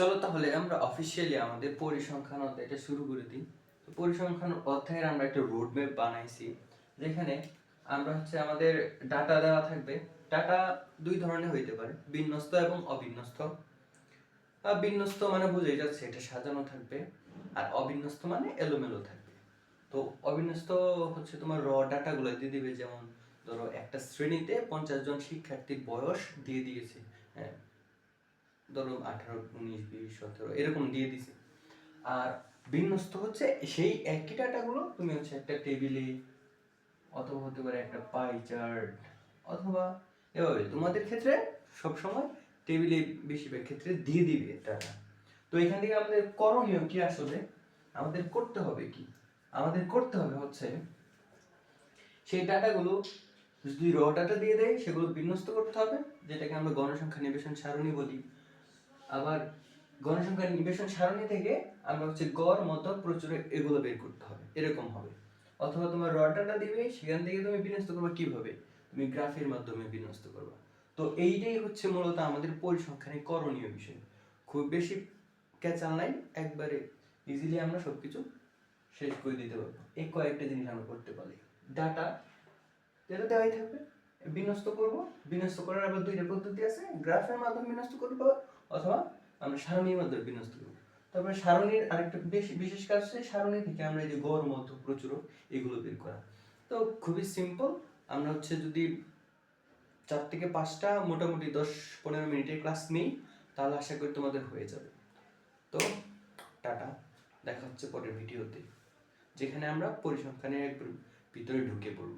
চলো তাহলে আমরা অফিসিয়ালি আমাদের পরিসংখ্যান অধ্যায়টা শুরু করে দিই। তো পরিসংখ্যান অধ্যায়ের আমরা একটা রোড ম্যাপ বানাইছি, যেখানে আমরা হচ্ছে আমাদের ডাটা দেওয়া থাকবে। ডাটা দুই ধরনের হইতে পারে, বিন্যস্ত এবং অবিন্যস্ত। বিন্যস্ত মানে বুঝে যাচ্ছে, এটা সাজানো থাকবে, আর অবিন্যস্ত মানে এলোমেলো থাকবে। তো অবিন্যস্ত হচ্ছে তোমার র ডাটাগুলো দিয়ে দিবে, যেমন ধরো একটা শ্রেণীতে পঞ্চাশ জন শিক্ষার্থীর বয়স দিয়ে দিয়েছে। হ্যাঁ ধরো আঠারো, উনিশ, বিশ, সতেরো, এরকম দিয়ে দিছে। আর বিন্যস্ত হচ্ছে সেই একই ডাটাগুলো তুমি হচ্ছে একটা টেবিলে অথবা হতে পারে একটা পাই চার্ট অথবা এভাবে তোমাদের ক্ষেত্রে সবসময় টেবিলে বেশিরভাগ ক্ষেত্রে দিয়ে দিবে ডাটা তো এখান থেকে আমাদের করণীয় কি আসলে? আমাদের করতে হবে কি? আমাদের করতে হবে হচ্ছে সেই ডাটাগুলো যদি র ডাটা দিয়ে দেয়, সেগুলো বিন্যস্ত করতে হবে, যেটাকে আমরা গণসংখ্যা নিবেশন সারণী বলি। আবার গণসংখ্যা নিবেশন সারণী থেকে আমরা হচ্ছে গড়, মত, প্রচুর এগুলো বের করতে হবে। এরকম হবে। অথবা তোমার র দিবে, সেখান থেকে তুমি বিন্যস্ত করবা কীভাবে? তুমি গ্রাফের মাধ্যমে বিন্যস্ত করবা। তো এইটাই হচ্ছে মূলত আমাদের পরিসংখ্যানের করণীয় বিষয়। খুব বেশি ক্যাচাল নাই, একবারে ইজিলি আমরা সবকিছু শেষ করে দিতে পারব। এই কয়েকটা জিনিস আমরা করতে পারি। ডাটা এটা দেওয়াই থাকবে। বিন্যস্ত করব। বিন্যস্ত করার আবার দুইটা পদ্ধতি আছে। গ্রাফের মাধ্যমে বিন্যস্ত করব অথবা আমরা সারণীর মাধ্যমে বিন্যস্ত করব। তারপরে সারণীর আরেকটা বেশ, বিশেষ কাজ হচ্ছে সারণী থেকে আমরা এই যে গড়, মধ্য প্রচুর এগুলো বের করা। তো খুবই সিম্পল আমরা হচ্ছে যদি চার থেকে পাঁচটা, মোটামুটি দশ, পনেরো মিনিটের ক্লাস নিই, তাহলে আশা করি তোমাদের হয়ে যাবে। তো টাটা, দেখা হচ্ছে পরের ভিডিওতে, যেখানে আমরা পরিসংখ্যানের একটু ভিতরে ঢুকে পড়ব।